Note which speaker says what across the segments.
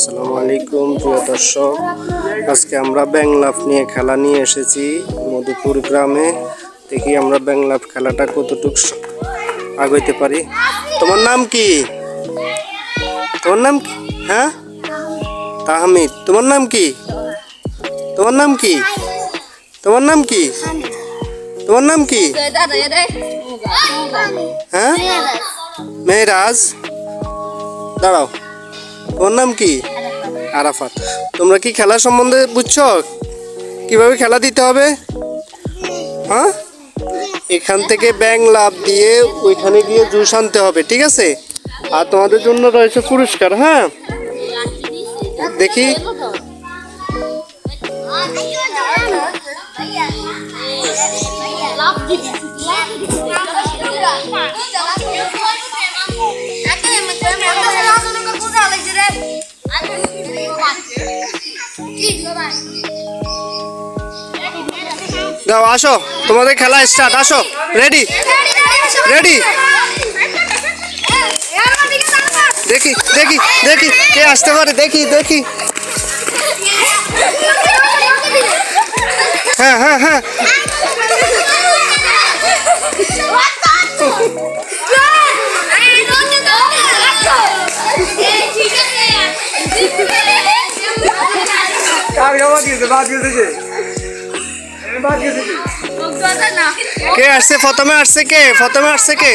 Speaker 1: আসসালামু আলাইকুম, প্রিয় দর্শক। আজকে আমরা ব্যাংলাফ নিয়ে খেলা নিয়ে এসেছি মধুপুর গ্রামে। দেখি আমরা ব্যাংলাফ খেলাটা কতটুক আগাইতে পারি। তোমার নাম কি? তোমার নাম কি? হ্যাঁ? তাহমিদ। তোমার নাম কি? তোমার নাম কি? তোমার নাম কি? তোমার নাম কি? হ্যাঁ? মেহরাজ। দাঁড়াও। তোমার নাম কি? আরাফাত। তোমরা কি খেলা সম্বন্ধে বুঝছ? কীভাবে খেলা দিতে হবে? হ্যাঁ? এখান থেকে ব্যাং লাভ দিয়ে ওইখানে গিয়ে জুস আনতে হবে, ঠিক আছে? আর তোমাদের জন্য রয়েছে পুরস্কার হ্যাঁ? দেখি। দাও আসো। তোমাদের খেলা স্টার্ট আসো। রেডি রেডি দেখি দেখি দেখি, কে আসতে পারে, দেখি দেখি। হ্যাঁ হ্যাঁ হ্যাঁ। কে আসছে? প্রথমে আসছে কে? প্রথমে আসছে কে?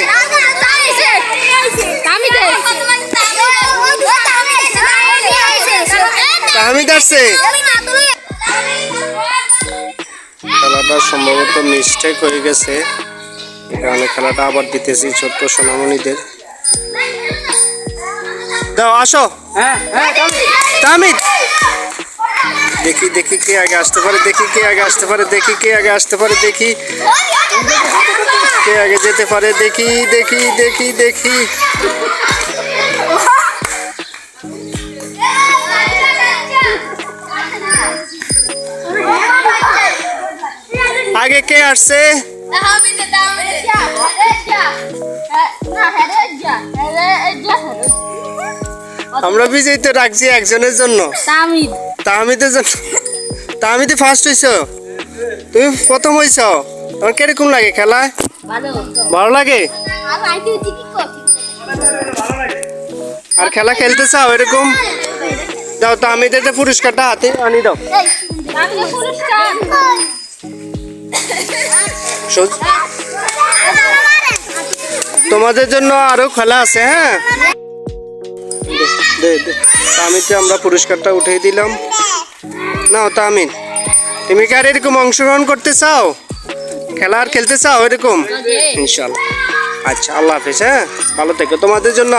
Speaker 1: তাহমিদ আসছে। খেলাটা সম্ভবত মিস্টেক হয়ে গেছে। কারণে খেলাটা আবার দিতেছি ছোট্ট সোনামণিদের। দাও আসো। হ্যাঁ হ্যাঁ তাহমিদ। দেখি দেখি কে আগে আসতে পারে, দেখি কে আগে আসতে পারে, দেখি কে আগে আসতে পারে, দেখি। কে আগে যেতে পারে, দেখি দেখি দেখি দেখি। আগে কে আসছে? আমরা বিজয়ী তো রাখছি একজনের জন্য।
Speaker 2: তামিদ
Speaker 1: তাহমিদের জন্য। তাহমিদে ফার্স্ট হইছ? তুমি প্রথম হইছ? তোমার কীরকম লাগে খেলা?
Speaker 2: ভালো।
Speaker 1: ভালো লাগে? আর খেলা খেলতে চাও এরকম? দাও তাহমিদের পুরস্কারটা হাতে আনি দাও। তোমাদের জন্য আরও খেলা আছে হ্যাঁ? দে দে। তামিদকে আমরা পুরস্কারটা উঠিয়ে দিলাম। নাও তামিন। তুমি কি আর এরকম অংশগ্রহণ করতে চাও? খেলা আর খেলতে চাও এরকম? ইনশাল্লাহ। আচ্ছা আল্লাহ হাফিজ হ্যাঁ? ভালো থেকো। তোমাদের জন্য